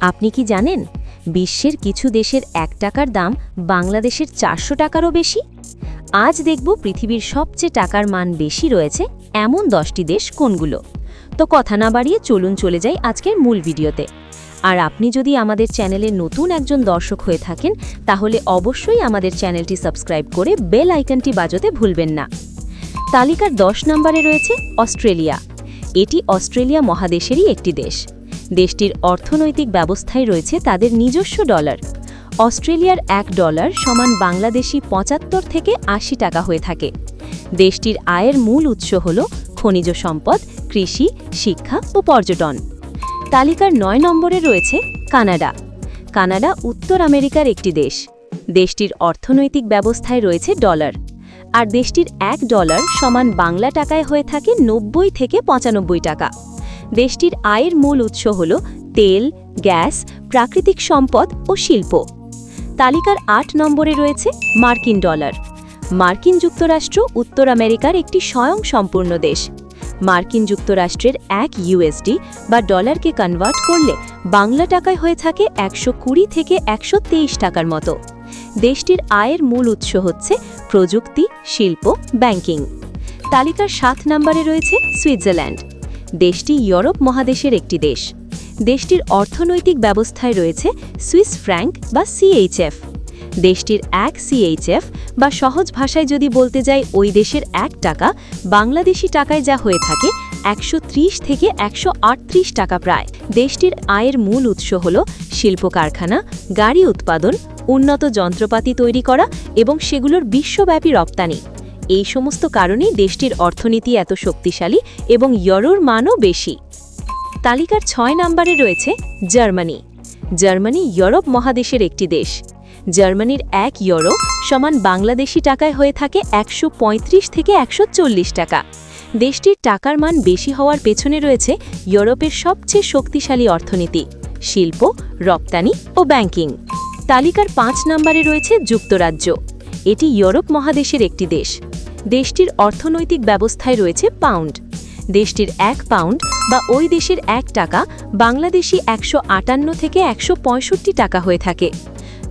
আপনি কি জানেন, বিশ্বের কিছু দেশের এক টাকার দাম বাংলাদেশের চারশো টাকারও বেশি? আজ দেখব পৃথিবীর সবচেয়ে টাকার মান বেশি রয়েছে এমন দশটি দেশ কোনগুলো। তো কথা না বাড়িয়ে চলুন চলে যাই আজকের মূল ভিডিওতে। আর আপনি যদি আমাদের চ্যানেলে নতুন একজন দর্শক হয়ে থাকেন, তাহলে অবশ্যই আমাদের চ্যানেলটি সাবস্ক্রাইব করে বেল আইকনটি বাজাতে ভুলবেন না। তালিকার দশ নম্বরে রয়েছে অস্ট্রেলিয়া। এটি অস্ট্রেলিয়া মহাদেশেরই একটি দেশ। দেশটির অর্থনৈতিক ব্যবস্থায় রয়েছে তাদের নিজস্ব ডলার। অস্ট্রেলিয়ার এক ডলার সমান বাংলাদেশি পঁচাত্তর থেকে আশি টাকা হয়ে থাকে। দেশটির আয়ের মূল উৎস হল খনিজ সম্পদ, কৃষি, শিক্ষা ও পর্যটন। তালিকার নয় নম্বরে রয়েছে কানাডা। কানাডা উত্তর আমেরিকার একটি দেশ। দেশটির অর্থনৈতিক ব্যবস্থায় রয়েছে ডলার। আর দেশটির এক ডলার সমান বাংলা টাকায় হয়ে থাকে নব্বই থেকে পঁচানব্বই টাকা। দেশটির আয়ের মূল উৎস হল তেল, গ্যাস, প্রাকৃতিক সম্পদ ও শিল্প। তালিকার আট নম্বরে রয়েছে মার্কিন ডলার। মার্কিন যুক্তরাষ্ট্র উত্তর আমেরিকার একটি স্বয়ংসম্পূর্ণ দেশ। মার্কিন যুক্তরাষ্ট্রের এক ইউএসডি বা ডলারকে কনভার্ট করলে বাংলা টাকায় হয়ে থাকে একশো কুড়ি থেকে একশো তেইশ টাকার মতো। দেশটির আয়ের মূল উৎস হচ্ছে প্রযুক্তি, শিল্প, ব্যাংকিং। তালিকার সাত নম্বরে রয়েছে সুইজারল্যান্ড। দেশটি ইউরোপ মহাদেশের একটি দেশ। দেশটির অর্থনৈতিক ব্যবস্থায় রয়েছে সুইস ফ্র্যাঙ্ক বা সিএইচএফ দেশটির এক সিএইচএফ বা সহজ ভাষায় যদি বলতে যাই, ওই দেশের এক টাকা বাংলাদেশি টাকায় যা হয়ে থাকে একশো ত্রিশ থেকে একশো আটত্রিশ টাকা প্রায়। দেশটির আয়ের মূল উৎস হল শিল্প কারখানা গাড়ি উৎপাদন, উন্নত যন্ত্রপাতি তৈরি করা এবং সেগুলোর বিশ্বব্যাপী রপ্তানি। এই সমস্ত কারণেই দেশটির অর্থনীতি এত শক্তিশালী এবং ইউরোর মানও বেশি। তালিকার ছয় নম্বরে রয়েছে জার্মানি। জার্মানি ইউরোপ মহাদেশের একটি দেশ। জার্মানির এক ইউরো সমান বাংলাদেশি টাকায় হয়ে থাকে একশো পঁয়ত্রিশ থেকে একশো চল্লিশ টাকা। দেশটির টাকার মান বেশি হওয়ার পেছনে রয়েছে ইউরোপের সবচেয়ে শক্তিশালী অর্থনীতি, শিল্প, রপ্তানি ও ব্যাংকিং। তালিকার পাঁচ নম্বরে রয়েছে যুক্তরাজ্য। এটি ইউরোপ মহাদেশের একটি দেশ। দেশটির অর্থনৈতিক ব্যবস্থায় রয়েছে পাউন্ড। দেশটির এক পাউন্ড বা ওই দেশের এক টাকা বাংলাদেশি একশো আটান্ন থেকে একশো পঁয়ষট্টি টাকা হয়ে থাকে।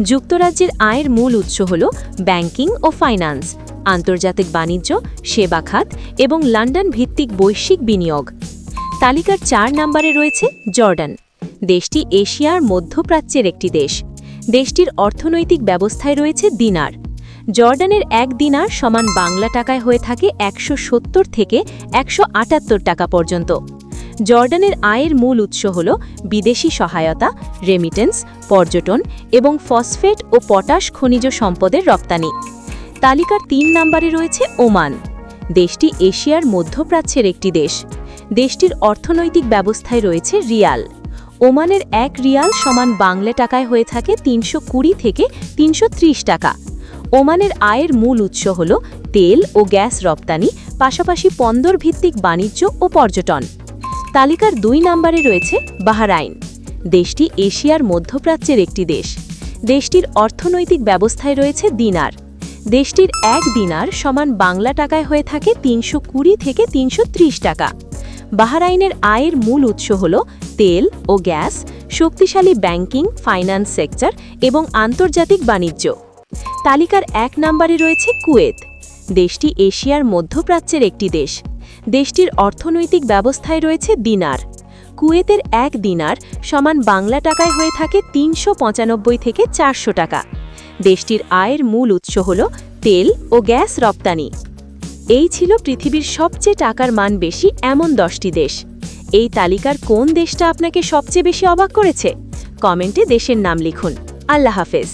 যুক্তরাজ্যের আয়ের মূল উৎস হল ব্যাংকিং ও ফাইন্যান্স, আন্তর্জাতিক বাণিজ্য, সেবা খাত এবং লন্ডন ভিত্তিক বৈশ্বিক বিনিয়োগ। তালিকার চার নম্বরে রয়েছে জর্ডান। দেশটি এশিয়ার মধ্যপ্রাচ্যের একটি দেশ। দেশটির অর্থনৈতিক ব্যবস্থায় রয়েছে দিনার। জর্ডানের এক দিনার সমান বাংলা টাকায় হয়ে থাকে একশো সত্তর থেকে একশো আটাত্তর টাকা পর্যন্ত। জর্ডানের আয়ের মূল উৎস হল বিদেশি সহায়তা রেমিটেন্স পর্যটন এবং ফসফেট ও পটাশ খনিজ সম্পদের রপ্তানি। তালিকার তিন নম্বরে রয়েছে ওমান। দেশটি এশিয়ার মধ্যপ্রাচ্যের একটি দেশ। দেশটির অর্থনৈতিক ব্যবস্থায় রয়েছে রিয়াল। ওমানের এক রিয়াল সমান বাংলা টাকায় হয়ে থাকে তিনশো কুড়ি থেকে তিনশো ত্রিশ টাকা। ওমানের আয়ের মূল উৎস হল তেল ও গ্যাস রপ্তানি, পাশাপাশি পন্দর ভিত্তিক বাণিজ্য ও পর্যটন। তালিকার দুই নম্বরে রয়েছে বাহারাইন। দেশটি এশিয়ার মধ্যপ্রাচ্যের একটি দেশ। দেশটির অর্থনৈতিক ব্যবস্থায় রয়েছে দিনার। দেশটির এক দিনার সমান বাংলা টাকায় হয়ে থাকে তিনশো কুড়ি থেকে তিনশো ত্রিশ টাকা। বাহারাইনের আয়ের মূল উৎস হল তেল ও গ্যাস, শক্তিশালী ব্যাংকিং, ফাইন্যান্স সেক্টর এবং আন্তর্জাতিক বাণিজ্য। তালিকার এক নম্বরে রয়েছে কুয়েত, দেশটি এশিয়ার মধ্যপ্রাচ্যের একটি দেশ। দেশটির অর্থনৈতিক ব্যবস্থায় রয়েছে দিনার। কুয়েতের এক দিনার সমান বাংলা টাকায় হয়ে থাকে তিনশো পঁচানব্বই থেকে চারশো টাকা। দেশটির আয়ের মূল উৎস হল তেল ও গ্যাস রপ্তানি। এই ছিল পৃথিবীর সবচেয়ে টাকার মান বেশি এমন দশটি দেশ। এই তালিকার কোন দেশটা আপনাকে সবচেয়ে বেশি অবাক করেছে? কমেন্টে দেশের নাম লিখুন। আল্লাহ হাফেজ।